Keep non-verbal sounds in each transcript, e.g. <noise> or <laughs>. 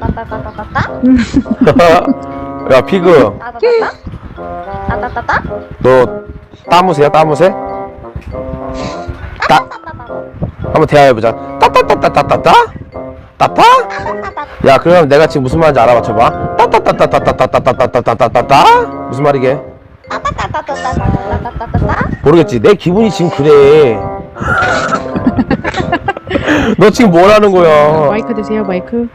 따따따따따따따 <laughs> 야 피그 따따따따 따따따따 너 따무새야 따무새? 따 한번 대화해보자 따따따따따따따? 따따? 야 그럼 내가 지금 무슨 말인지 알아맞혀봐 따따따따따따따따따따따따따 무슨 말이게? 따따따따따따따따따 모르겠지 내 기분이 지금 그래 너 지금 뭐라는 거야 마이크 드세요 마이크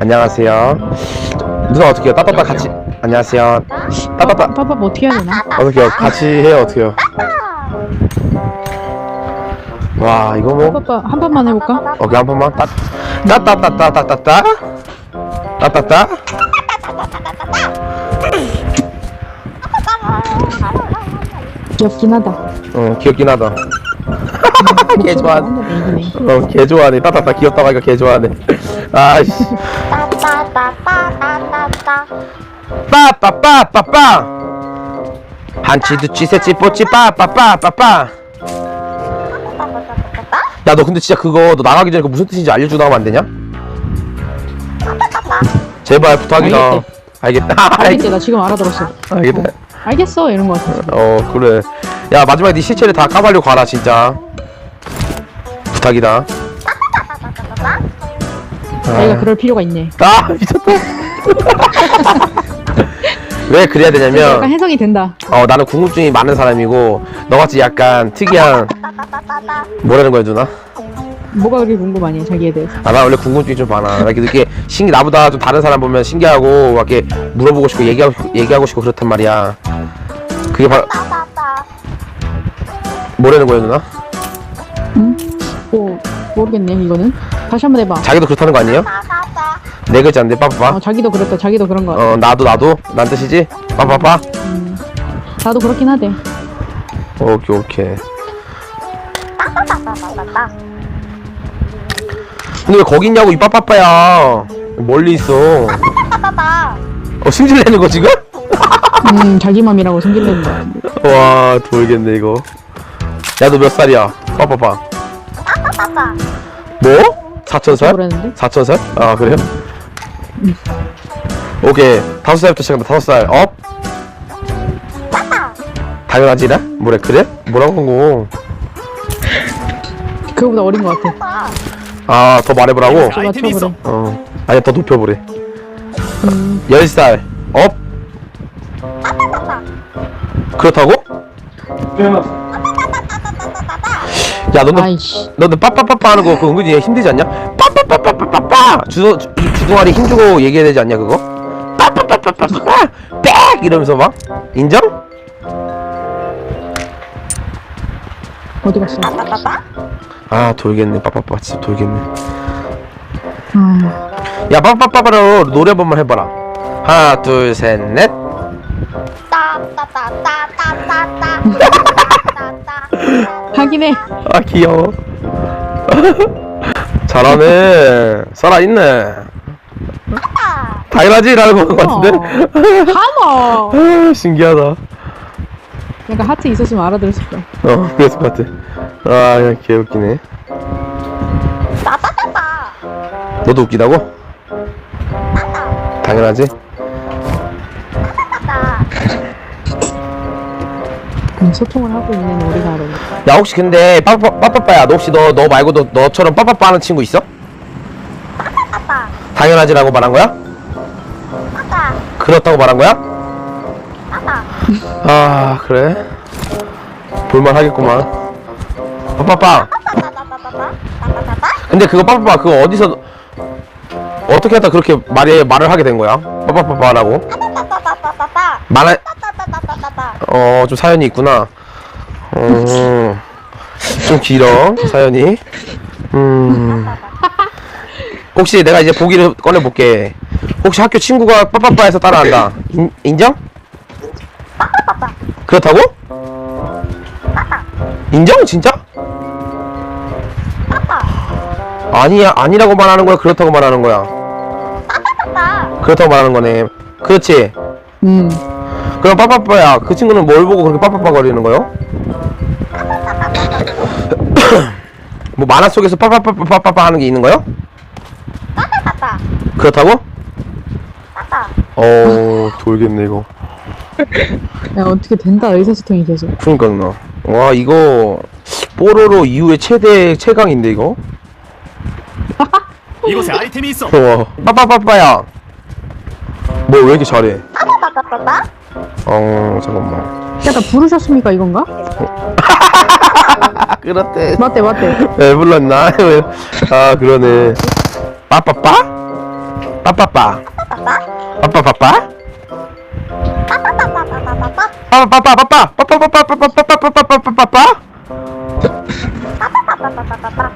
안녕하세요. 누나 어떻게 해요? 따따따 같이 안녕하세요. 따따따 빠빠 뭐 어떻게 해야 되나? 어떻게 해요? 같이 해요 어떻게 해요? 와 이거 뭐 빠빠 한 번만 해볼까? 오케이 한 번만. 따 따따따따따따따. 따따따. 귀엽긴 하다. 어 귀엽긴 하다 <laughs> 개 좋아 완전 애기네. 어 개 좋아하네. 따따따 귀엽다고 하니까 개 좋아하네. 아이씨. 따따따따따따따 빠빠빠빠빠. 한치 두치 셋치 뽀치 빠빠빠빠빠. 야너 근데 진짜 그거 너 나가기 전에 그 무슨 뜻인지 알려주다 하면 안 되냐? 제발 부탁이다. 알겠다. 알겠지 <laughs> 나 지금 알아들었어. 알겠다. 알겠어. 이런 거 같아. 어 그래. 야 마지막에 네 시체를 다 까발려 가라 진짜 부탁이다. 자기가 그럴 필요가 있네. 아 미쳤다. <laughs> 왜 그래야 약간 되냐면 해석이 된다. 어 나는 궁금증이 많은 사람이고 너같이 약간 특이한 뭐라는 거야 누나? 뭐가 그렇게 궁금하니 자기에 대해서? 아 나 원래 궁금증이 좀 많아. 나 이렇게 신기 나보다 좀 다른 사람 보면 신기하고 막 이렇게 물어보고 싶고 얘기하고 싶고, 얘기하고 싶고 그렇단 말이야. 그게 바로 뭐라는 거야 누나? 뭐 모르겠네 이거는. 다시 한번 해봐. 자기도 그렇다는 거 아니에요? 네 글자인데 빠빠빠 어 자기도 그렇다 자기도 그런 거 같아. 어 나도 나도. 난 뜻이지? 빠빠빠 나도 그렇긴 하대. 오케이 오케이. 근데 왜 거기 있냐고 이 빠빠빠야. 멀리 있어. 어 승질 내는 거 지금? 음 자기 맘이라고 숨기려는 거야. 와 돌겠네 이거. 야 너 몇 살이야? 빠빠빠 뭐? 사천살? 그러는데 사천살? 아 그래요? 오케이 다섯 살부터 시작한다 다섯 살 업? 당연하지라? 뭐래 그래? 뭐라고 한거 그거보다 어린 거 같아 아 더 말해보라고? 좀 맞춰보래 어 아니 더 높여보래 음 10살 업? 그렇다고? 야 너는 아이씨. 너는 빠빠빠빠 하는 거 그거 은근히 힘들지 않냐? 빠빠빠빠빠빠빠! 주둥 주, 주둥아리 힘 주고 얘기해야 되지 않냐 그거? 빠빠빠빠빠빠! 빽! 이러면서 막. 인정? 어디 갔어? 아 돌겠네. 빠빠빠 진짜 돌겠네. 아 야 빠빠빠빠로 노래 한 번만 해봐라. 하나 둘 셋 넷 <laughs> 하긴 해. 아 귀여워. <laughs> 잘하네. 살아있네. 당연하지 라는 거 같은데? 하모 아 <laughs> 신기하다. 약간 하트 있었으면 알아들었을 거야. 어 그랬을 것 같아. 아 그냥 개 웃기네. 너도 웃기다고? 당연하지 소통을 하고 있는 우리가 알아 야 혹시 근데 빠빠, 빠빠빠야 너 혹시 너, 너 말고도 너처럼 빠빠빠 하는 친구 있어? 당연하지라고 말한 거야? 그렇다고 말한 거야? 아 그래? 볼만 하겠구만 빠빠빠 근데 그거 빠빠빠 그거 어디서 어떻게 하다 그렇게 말에 말을 하게 된 거야? 빠빠빠빠라고 말 해 어좀 사연이 있구나. 어 좀 길어 사연이. 음. 혹시 내가 이제 보기를 꺼내 볼게. 혹시 학교 친구가 빠빠빠해서 따라한다. 인, 인정? 그렇다고? 인정 진짜? 아니야 아니라고 말하는 거야 그렇다고 말하는 거야? 그렇다고 말하는 거네. 그렇지? 음 그럼 빠빠빠야 그 친구는 뭘 보고 그렇게 빠빠빠 거리는 거요? <coughs> 뭐 만화 속에서 빠빠빠빠빠빠 하는 게 있는 거요? 따따. 그렇다고? 따따. 어 돌겠네 이거 야 어떻게 된다 의사소통이 계속 그러니까 나와 이거 뽀로로 이후에 최대 최강인데 이거 <laughs> 이곳에 아이템이 있어. 와 빠빠빠빠야 뭐 왜 이렇게 잘해 따따따따따. 어 잠깐만 약간 부르셨습니까 이건가? 아 <laughs> 그렇대 맞대 맞대 왜 불렀나 <laughs> 아 그러네 빠빠빠 빠빠빠. 빠빠빠빠 따따따따따따따. 빠빠빠빠빠 빠빠 빠빠빠빠빠 빠빠빠빠빠 따따따따따따따.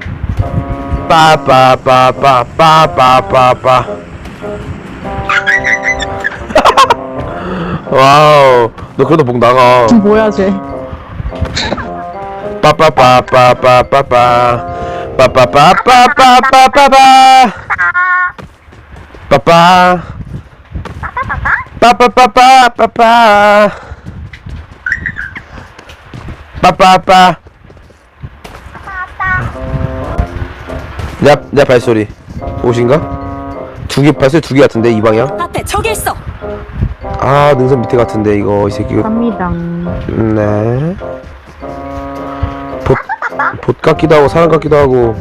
빠빠빠빠빠빠빠 빠 와우. 너 그러다 목 나가. 뭐야 쟤 빠빠빠빠빠빠빠 빠빠빠빠빠빠빠빠 빠빠 빠빠빠빠빠빠 빠빠빠 내, 앞- 내 발소리. 옷인가? 두 개 발소리 두 개 같은데 이 방향? 앞에 적이 있어. 아 능선 밑에 같은데 이거 이 새끼. 갑니다. 네. 봇, 봇 같기도 하고 사람 같기도 하고.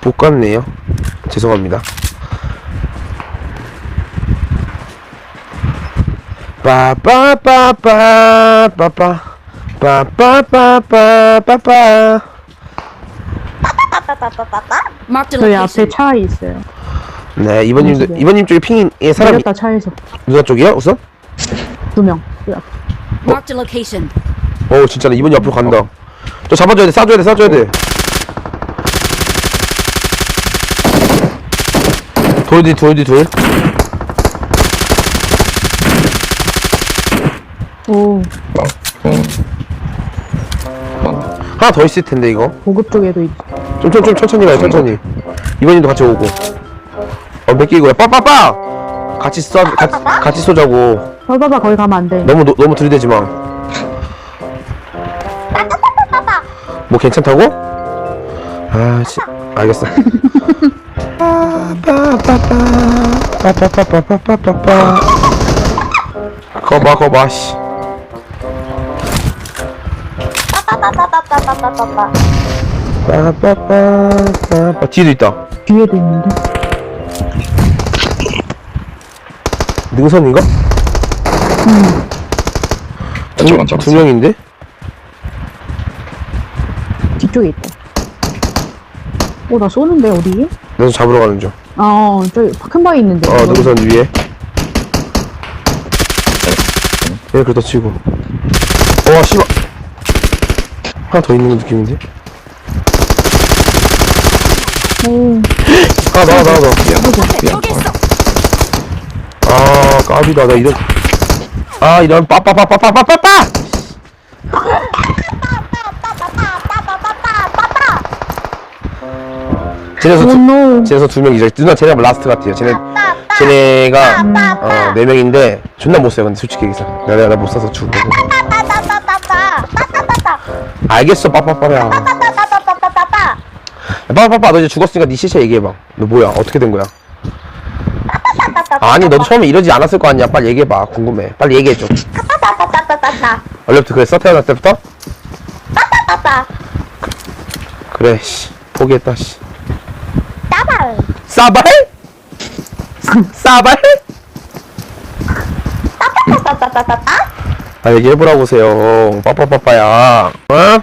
봇 같네요. 죄송합니다. 빠빠빠빠 빠빠 빠빠빠빠 빠빠. Marked a 저희 앞에. 차 있어요 네 이번님도 무슨 이번님 쪽에 핑이 예, 사람이 내렸다 차에서. 누가 쪽이야 우선? 두명. Marked a location. 어 진짜네. 이번이 앞으로 간다. 저 잡아줘야 돼 쏴줘야 돼 쏴줘야 돼. 돌디 돌디 둘 오. 하나 더 있을 텐데 이거. 보급 쪽에도 있 좀 좀 좀 천천히 가요 천천히. 이번님도 같이 오고 어몇 개이고야 빠빠빠 같이 쏴 같이, 같이 쏘자고 봐봐봐 거기 가면 안 돼 너무 노, 너무 들이대지 마뭐 뭐 괜찮다고? 아 씨, 알겠어 빠빠빠빠빠빠빠빠빠빠빠 거봐 거봐 씨 따따따따따따따따. 빠빠빠빠빠 뒤에도 있다 뒤에도 있는데 능선인가? 저쪽 안두 잡았어. 명인데? 뒤쪽에 있다 어나 쏘는데 어디? 능선 잡으러 가는 중어 저기 큰 바위 있는데 어, 능선 위에. 예, 그렇다 치고. 와, 씨발. 하나 더 있는 느낌인데? 오 <laughs> 아, 나와, 나와, 나와. 앞에 적이 있어. 아, 까비다. 나 이런. 아, 이런 빠빠빠빠빠빠빠빠! 쟤네서 두, 쟤네서 두 명이죠. 누나 쟤네 라스트 같아요. 쟤네, 쟤네가, 어, 네 명인데, 존나 못 써요. 근데 솔직히 얘기해서. 내가, 내가 못 써서 죽은 거고. 알겠어, 빠빠빠야. 빠빠빠, 너 이제 죽었으니까 네 시체 얘기해봐. 너 뭐야? 어떻게 된 거야? 아니, 너도 처음에 이러지 않았을 거 아니야? 빨리 얘기해봐. 궁금해. 빨리 얘기해줘. 원래부터 그랬어? 태어날 때부터? 그래, 씨. 포기했다, 씨. 싸발? <laughs> 싸발? 아, 얘기해보라고 세요. 빠빠빠빠야. 어?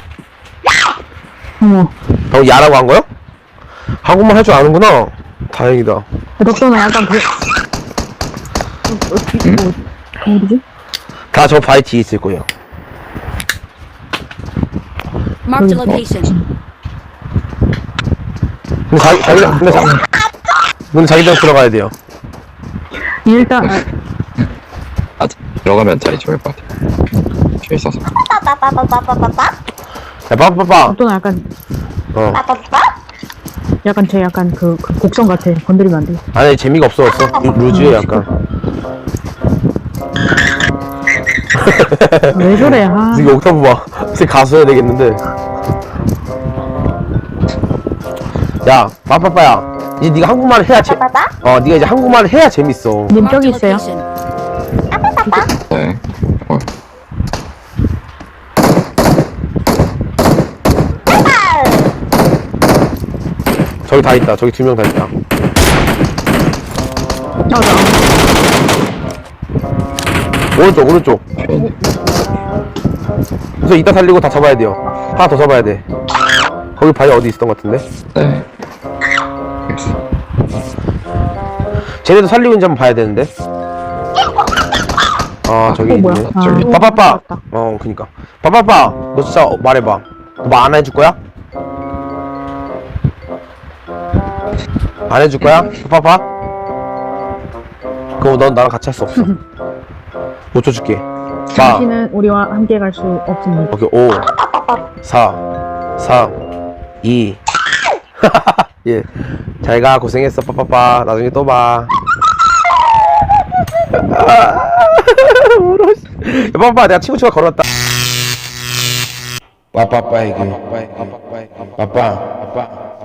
어머 방금 야라고 한 거야? 한국말 할 줄 아는구나. 다행이다. 덕선은 약간 그 어, 어, 뒤, 어, 어디지? 다 저 바위 뒤에 있을 거예요. Marked a location. 근데 자기, 자기, 근데 자, 근데 자기장 들어가야 돼요. 일단 아, 아, 들어가면 자리 좋을 것 같아. 뒤에 있어서. 야, 빠빠빠. 덕선은 약간 어. 약간 제 약간 그, 그 곡선 같아 건드리면 안 돼 아니, 재미가 없어졌어. 루- 루즈해, 약간. <laughs> 왜 저래 아 이거 옥타브 봐. 이제 가수 해야 되겠는데. 야 빠빠빠야 이제 네가 한국말을 해야 재 빠빠빠? 어 네가 이제 한국말을 해야 재밌어 님 저기 있어요. location. 빠빠빠? 네. 어, 저기 다 있다 저기 두 명 다 있다 맞아. 오른쪽 오른쪽 괜히. 그래서 이따 살리고 다 잡아야 돼요 하나 더 잡아야 돼 거기 바위 어디 있었던 것 같은데 네. 알겠어. 쟤네도 살리고 있는지 한번 봐야 되는데 아 저기 어, 뭐야? 있네 아, 저기. 빠빠빠. 어 그니까 빠빠빠 너 진짜 어, 말해봐 너 말 안 해줄 거야? 안 해줄 거야? 빠빠빠? 그럼 넌 나랑 같이 할 수 없어. <laughs> 못 줘줄게. 빠 당신은 우리와 함께 갈 수 없습니다. 오케이 5 4 3 2 예. 잘 가. 고생했어 빠빠빠 나중에 또봐. 씨. <laughs> 야, 빠빠빠 내가 친구 추가 걸었다. 빠빠빠 이게. 빠빠